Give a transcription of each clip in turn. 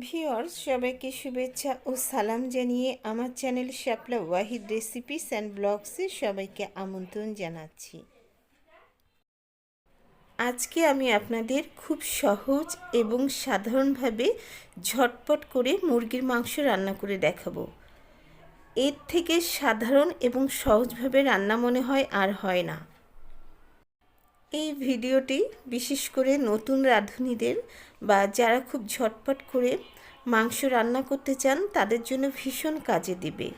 Viewers সবাইকে শুভেচ্ছা ও সালাম জানিয়ে আমার channel Shapla Wahid recipes and ব্লগসে সবাইকে আমন্ত্রণ জানাচ্ছি। আজকে আমি আপনাদের খুব সহজ এবং সাধারণভাবে ঝটপট করে মুরগির মাংস রান্না করে দেখাবো। এর থেকে সাধারণ এবং সহজভাবে রান্না মনে হয় আর হয় না। এই ভিডিওটি বিশেষ করে নতুন রাঁধুনিদের বা যারা খুব ঝটপট করে মাংস রান্না করতে চান, তাদের জন্য ভীষণ কাজে দেবে।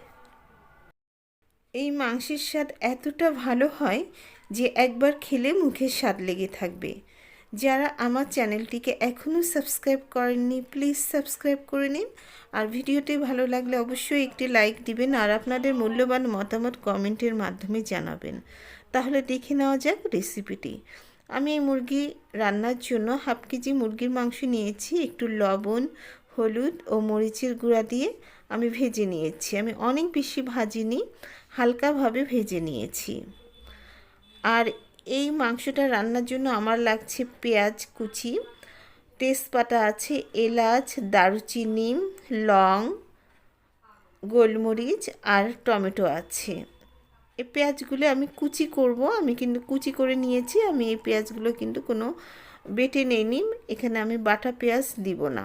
এই মাংসের স্বাদ এতটা ভালো হয় যে একবার খেলে মুখে স্বাদ লেগে থাকবে। যারা আমার চ্যানেলটিকে এখনও সাবস্ক্রাইব করেননি, প্লিজ সাবস্ক্রাইব করে নিন। আর ভিডিওটি ভালো লাগলে অবশ্যই একটি লাইক দিবেন আর আপনাদের মূল্যবান মতামত কমেন্টের মাধ্যমে জানাবেন। তাহলে দেখে নেওয়া যাক রেসিপিটি আমি এই মুরগি রান্নার জন্য হাফ কেজি মুরগির মাংস নিয়েছি, একটু লবণ, হলুদ ও মরিচের গুঁড়া দিয়ে আমি ভেজে নিয়েছি। আমি অনেক বেশি ভাজিনি, হালকাভাবে ভেজে নিয়েছি। আর এই মাংসটা রান্নার জন্য আমার লাগছে পেঁয়াজ কুচি, তেজপাতা আছে, এলাচ, দারুচিনি, লং, গোলমরিচ আর টমেটো আছে। এই পেঁয়াজগুলো আমি কুচি করব। আমি কিন্তু কুচি করে নিয়েছি। আমি এই পেঁয়াজগুলো কিন্তু কোনো বেটে নেইনি। এখানে আমি বাটা পেঁয়াজ দিব না।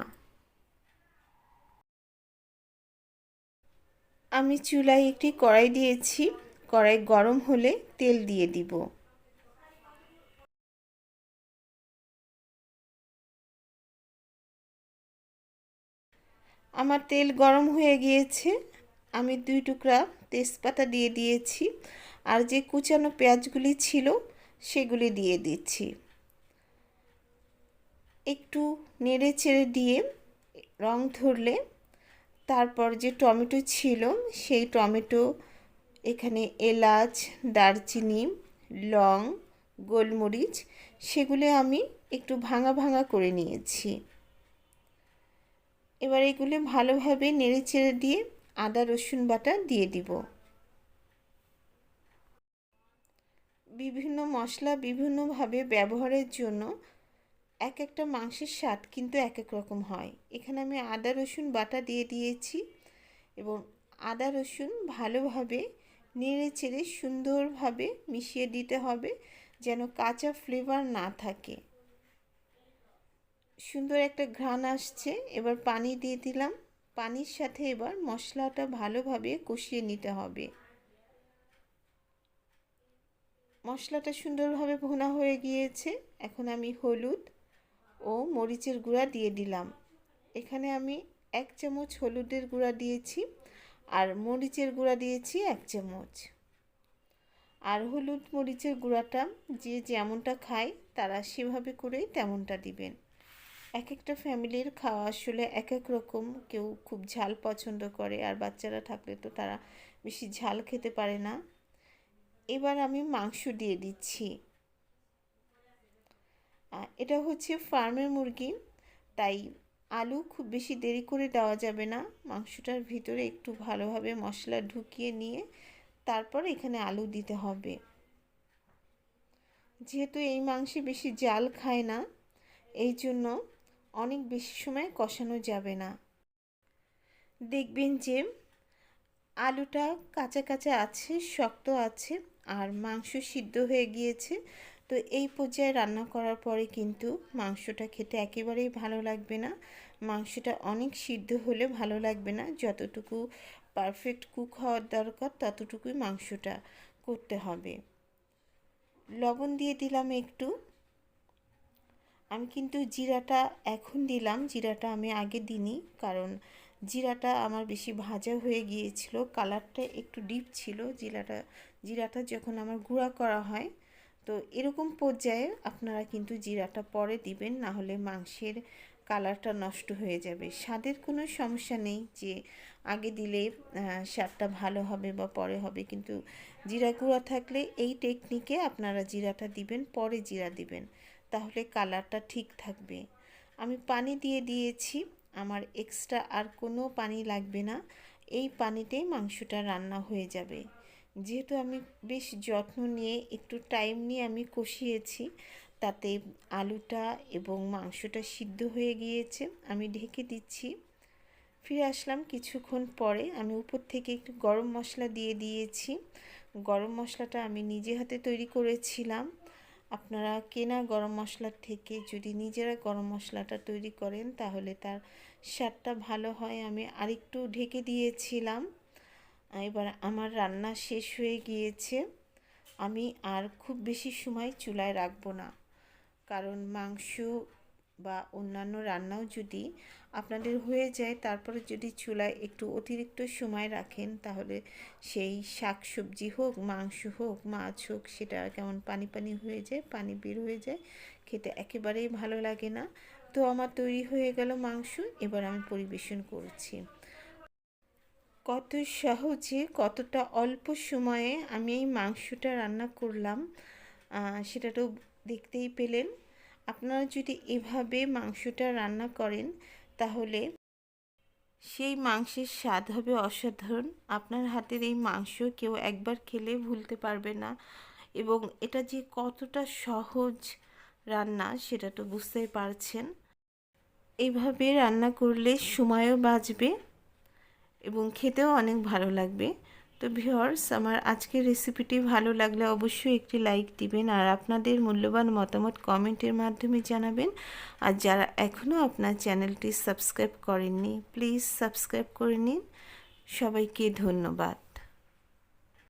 আমি চুলায় একটি কড়াই দিয়েছি। কড়াই গরম হলে তেল দিয়ে দিব। আমার তেল গরম হয়ে গিয়েছে। আমি দুই টুকরা তেজপাতা দিয়ে দিয়েছি আর যে কুচানো পেঁয়াজগুলি ছিল সেগুলি দিয়ে দিচ্ছি। একটু নেড়ে চেড়ে দিয়ে রং ধরলে তারপর যে টমেটো ছিল সেই টমেটো এখানে এলাচ, দারচিনি, লং, গোলমরিচ সেগুলো আমি একটু ভাঙা ভাঙা করে নিয়েছি। এবার এগুলো ভালোভাবে নেড়ে চেড়ে দিয়ে আদা, রসুন বাটা দিয়ে দিব। বিভিন্ন মশলা বিভিন্নভাবে ব্যবহারের জন্য এক একটা মাংসের স্বাদ কিন্তু এক এক রকম হয়। এখানে আমি আদা, রসুন বাটা দিয়ে দিয়েছি এবং আদা, রসুন ভালোভাবে নেড়ে চেড়ে সুন্দরভাবে মিশিয়ে দিতে হবে যেন কাঁচা ফ্লেভার না থাকে। সুন্দর একটা ঘ্রাণ আসছে। এবার পানি দিয়ে দিলাম। পানির সাথে এবার মশলাটা ভালোভাবে কষিয়ে নিতে হবে। মশলাটা সুন্দরভাবে ভোনা হয়ে গিয়েছে। এখন আমি হলুদ ও মরিচের গুঁড়া দিয়ে দিলাম। এখানে আমি এক চামচ হলুদের গুঁড়া দিয়েছি আর মরিচের গুঁড়া দিয়েছি এক চামচ। আর হলুদ মরিচের গুঁড়াটা যে যেমনটা খায় তারা সেভাবে করেই তেমনটা দিবেন। এক একটা ফ্যামিলির খাওয়া আসলে এক এক রকম। কেউ খুব ঝাল পছন্দ করে, আর বাচ্চারা থাকলে তো তারা বেশি ঝাল খেতে পারে না। এবার আমি মাংস দিয়ে দিচ্ছি। এটা হচ্ছে ফার্মের মুরগি, তাই আলু খুব বেশি দেরি করে দেওয়া যাবে না। মাংসটার ভিতরে একটু ভালোভাবে মশলা ঢুকিয়ে নিয়ে তারপর এখানে আলু দিতে হবে। যেহেতু এই মাংসে বেশি জাল খায় না, এই জন্য অনেক বেশি সময় কষানো যাবে না। দেখবেন যে আলুটা কাঁচা কাঁচা আছে, শক্ত আছে আর মাংস সিদ্ধ হয়ে গিয়েছে। তো এই পর্যায়ে রান্না করার পরে কিন্তু মাংসটা খেতে একেবারেই ভালো লাগবে না। মাংসটা অনেক সিদ্ধ হলে ভালো লাগবে না। যতটুকু পারফেক্ট কুক হওয়ার দরকার, ততটুকুই মাংসটা করতে হবে। লবণ দিয়ে দিলাম একটু। আমি কিন্তু জিরাটা এখন দিলাম, জিরাটা আমি আগে দিইনি, কারণ জিরাটা আমার বেশি ভাজা হয়ে গিয়েছিল, কালারটা একটু ডিপ ছিল, জিরাটা জিরাটা যখন আমার গুঁড়া করা হয়, তো এরকম পর্যায়ে আপনারা কিন্তু জিরাটা পরে দিবেন, না হলে মাংসের কালারটা নষ্ট হয়ে যাবে। স্বাদের কোনো সমস্যা নেই যে আগে দিলে স্বাদটা ভালো হবে বা পরে হবে, কিন্তু জিরা গুঁড়া থাকলে এই টেকনিকে আপনারা জিরাটা দিবেন, পরে জিরা দিবেন। তাহলে কালারটা ঠিক থাকবে। আমি পানি দিয়ে দিয়েছি, আমার এক্সট্রা আর কোনো পানি লাগবে না। এই পানিতেই মাংসটা রান্না হয়ে যাবে। যেহেতু আমি বেশ যত্ন নিয়ে, একটু টাইম নিয়ে আমি কষিয়েছি, তাতে আলুটা এবং মাংসটা সিদ্ধ হয়ে গিয়েছে, আমি ঢেকে দিচ্ছি। ফিরে আসলাম কিছুক্ষণ পরে, আমি উপর থেকে একটু গরম মশলা দিয়ে দিয়েছি। গরম মশলাটা আমি নিজে হাতে তৈরি করেছিলাম। আপনারা কেনা গরম মশলার থেকে যদি নিজেরা গরম মশলাটা তৈরি করেন, তাহলে তার স্বাদটা ভালো হয়। আমি আরেকটু ঢেকে দিয়েছিলাম। এবার আমার রান্না শেষ হয়ে গিয়েছে। আমি আর খুব বেশি সময় চুলায় রাখব না। কারণ মাংস বা অন্যান্য রান্নাও যদি আপনাদের হয়ে যায়, তারপরে যদি চুলায় একটু অতিরিক্ত সময় রাখেন, তাহলে সেই শাক সবজি হোক, মাংস হোক, মাছ হোক, সেটা কেমন পানি পানি হয়ে যায়, পানি বের হয়ে যায়, খেতে একেবারেই ভালো লাগে না। তো আমার তৈরি হয়ে গেল মাংস, এবার আমি পরিবেশন করছি। কত সহজে, কতটা অল্প সময়ে আমি এই মাংসটা রান্না করলাম সেটা তো দেখতেই পেলেন। আপনারা যদি এভাবে মাংসটা রান্না করেন, তাহলে সেই মাংসের স্বাদ হবে অসাধারণ। আপনার হাতের এই মাংস কেউ একবার খেলে ভুলতে পারবে না এবং এটা যে কতটা সহজ রান্না সেটা তো বুঝতেই পারছেন। এইভাবে রান্না করলে সময়ও বাঁচবে এবং খেতেও অনেক ভালো লাগবে। তো ভিওর্স আমার আজকের রেসিপিটি ভালো লাগলে অবশ্যই একটি লাইক দিবেন আর আপনাদের মূল্যবান মতামত কমেন্টের মাধ্যমে জানাবেন। আর যারা এখনও আপনার চ্যানেলটি সাবস্ক্রাইব করেননি প্লিজ সাবস্ক্রাইব করে নিন। সবাইকে ধন্যবাদ।